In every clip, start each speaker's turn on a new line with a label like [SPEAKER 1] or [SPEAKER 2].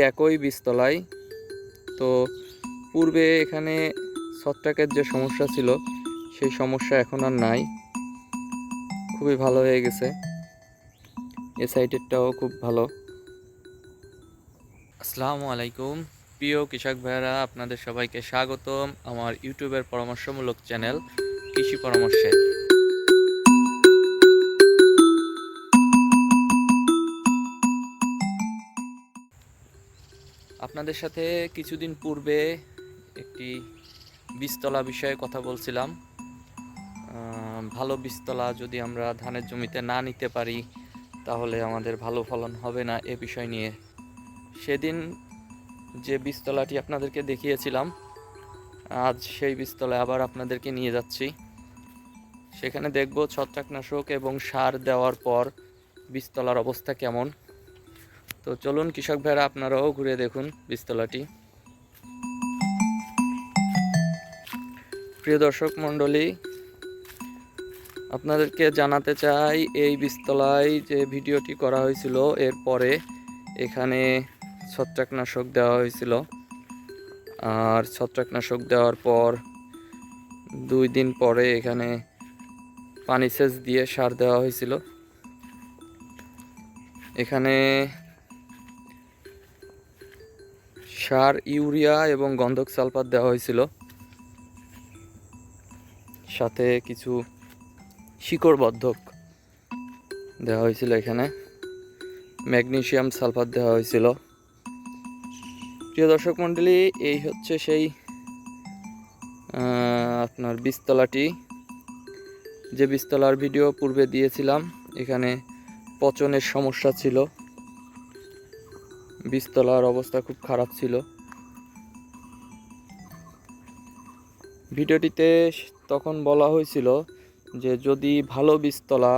[SPEAKER 1] একই বীজতলায়। তো পূর্বে এখানে ছত্রাকের যে সমস্যা ছিল, সেই সমস্যা এখন আর নাই। খুবই ভালো হয়ে গেছে। এ সাইডেরটাও খুব ভালো। আসসালামু আলাইকুম। প্রিয় কৃষক ভাইয়েরা, আপনাদের সবাইকে স্বাগতম আমার ইউটিউবের পরামর্শমূলক চ্যানেল কৃষি পরামর্শে। আপনাদের সাথে কিছুদিন পূর্বে একটি বীজতলা বিষয়ে কথা বলছিলাম। ভালো বীজতলা যদি আমরা ধানের জমিতে না নিতে পারি, তাহলে আমাদের ভালো ফলন হবে না এ বিষয় নিয়ে। সেদিন যে বীজতলাটি আপনাদেরকে দেখিয়েছিলাম, আজ সেই বীজতলায় আবার আপনাদেরকে নিয়ে যাচ্ছি। সেখানে দেখব ছত্রাকনাশক এবং সার দেওয়ার পর বীজতলার অবস্থা কেমন। তো চলুন কৃষক ভাইরা আপনারাও ঘুরে দেখুন বীজতলাটি। প্রিয় দর্শক মণ্ডলী, আপনাদেরকে জানাতে চাই, এই বীজতলায় যে ভিডিওটি করা হয়েছিল এরপরে এখানে ছত্রাকনাশক দেওয়া হয়েছিল। আর ছত্রাকনাশক দেওয়ার পর দুই দিন পরে এখানে পানি সেচ দিয়ে সার দেওয়া হয়েছিল। এখানে সার, ইউরিয়া এবং গন্ধক সালফার দেওয়া হয়েছিল। সাথে কিছু শিকড় বর্ধক দেওয়া হয়েছিল এখানে। ম্যাগনেশিয়াম সালফার দেওয়া হয়েছিল। প্রিয় দর্শক মণ্ডলী, এই হচ্ছে সেই আপনার বীজতলাটি। যে বীজতলার ভিডিও পূর্বে দিয়েছিলাম, এখানে পচনের সমস্যা ছিল। বীজতলার অবস্থা খুব খারাপ ছিল। ভিডিওটিতে তখন বলা হয়েছিল যে যদি ভালো বীজতলা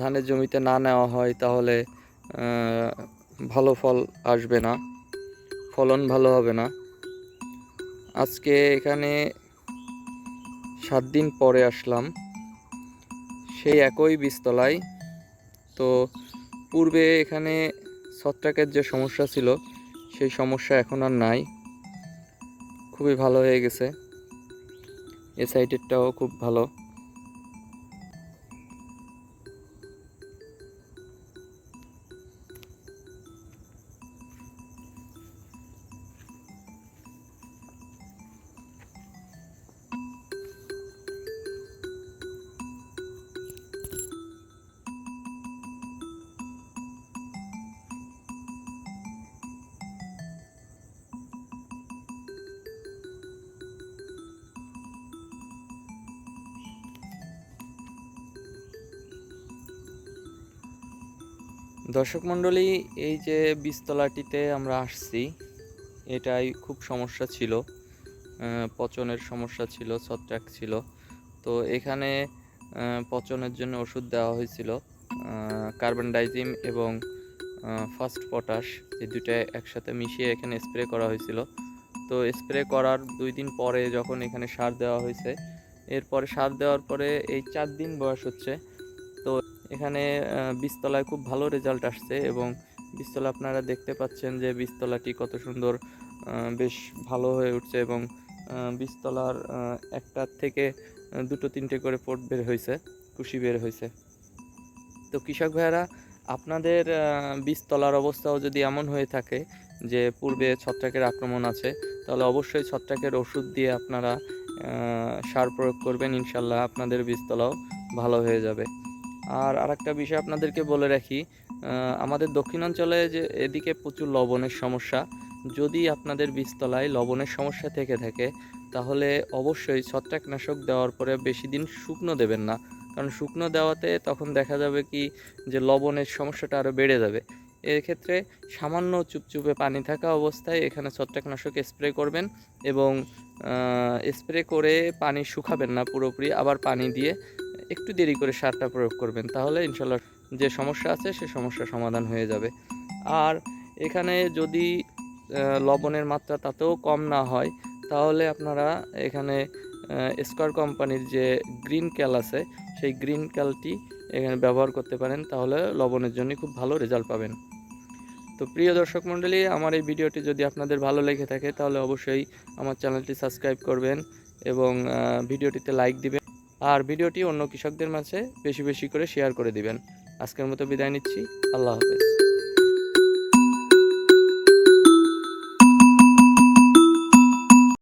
[SPEAKER 1] ধানের জমিতে না নেওয়া হয় তাহলে ভালো ফল আসবে না, ফলন ভালো হবে না। আজকে এখানে সাত দিন পরে আসলাম, সেই একই বীজতলায় তো পূর্বে এখানে ছত্রাকের যে সমস্যা ছিল, সেই সমস্যা এখন আর নাই। খুবই ভালো হয়ে গেছে। এ সাইডেরটাও খুব ভালো। দর্শক মণ্ডলী, এই যে বীজতলাটিতে আমরা আসছি, এটাই খুব সমস্যা ছিল। পচনের সমস্যা ছিল, ছত্রাক ছিল। তো এখানে পচনের জন্য ওষুধ দেওয়া হয়েছিল কার্বন ডাইজিম এবং ফার্স্ট পটাশ, এই দুটো একসাথে মিশিয়ে এখানে স্প্রে করা হয়েছিল। তো স্প্রে করার দুই দিন পরে যখন এখানে সার দেওয়া হয়েছে, এরপরে সার দেওয়ার পরে এই চার দিন বয়স হচ্ছে। তো এখানে বীজতলায় খুব ভালো রেজাল্ট আসছে এবং বীজতলা আপনারা দেখতে পাচ্ছেন যে বীজতলাটি কত সুন্দর বেশ ভালো হয়ে উঠছে এবং বীজতলার একটার থেকে দুটো তিনটে করে পোট বের হয়েছে, কুশি বের হয়েছে। তো কৃষক ভাইয়ারা, আপনাদের বীজতলার অবস্থাও যদি এমন হয়ে থাকে যে পূর্বে ছত্রাকের আক্রমণ আছে, তাহলে অবশ্যই ছত্রাকের ওষুধ দিয়ে আপনারা সার প্রয়োগ করবেন, ইনশাল্লাহ আপনাদের বীজতলাও ভালো হয়ে যাবে। আর আরেকটা বিষয় আপনাদেরকে বলে রাখি আমাদের দক্ষিণাঞ্চলে যে এদিকে প্রচুর লবণের সমস্যা, যদি আপনাদের বীজতলায় লবণের সমস্যা থেকে থাকে, তাহলে অবশ্যই ছত্রাকনাশক দেওয়ার পরে বেশি দিন শুকনো দেবেন না। কারণ শুকনো দেওয়াতে তখন দেখা যাবে কি, যে লবণের সমস্যাটা আরও বেড়ে যাবে। এক্ষেত্রে সামান্য চুপচুপে পানি থাকা অবস্থায় এখানে ছত্রাকনাশক স্প্রে করবেন এবং স্প্রে করে পানি শুকাবেন না পুরোপুরি, আবার পানি দিয়ে একটু দেরি করে সারটা প্রয়োগ করবেন, তাহলে ইনশাল্লাহ যে সমস্যা আছে সে সমস্যার সমাধান হয়ে যাবে। আর এখানে যদি লবণের মাত্রা তাতেও কম না হয়, তাহলে আপনারা এখানে স্কোয়ার কোম্পানির যে গ্রিন ক্যাল আছে, সেই গ্রিন ক্যালটি এখানে ব্যবহার করতে পারেন, তাহলে লবণের জন্য খুব ভালো রেজাল্ট পাবেন। তো প্রিয় দর্শক মণ্ডলী, আমার এই ভিডিওটি যদি আপনাদের ভালো লেগে থাকে, তাহলে অবশ্যই আমার চ্যানেলটি সাবস্ক্রাইব করবেন এবং ভিডিওটিতে লাইক দিবেন। আর ভিডিওটি অন্য কৃষকদের মাঝে বেশি বেশি করে শেয়ার করে দিবেন। আজকের মতো বিদায় নিচ্ছি। আল্লাহ হাফেজ।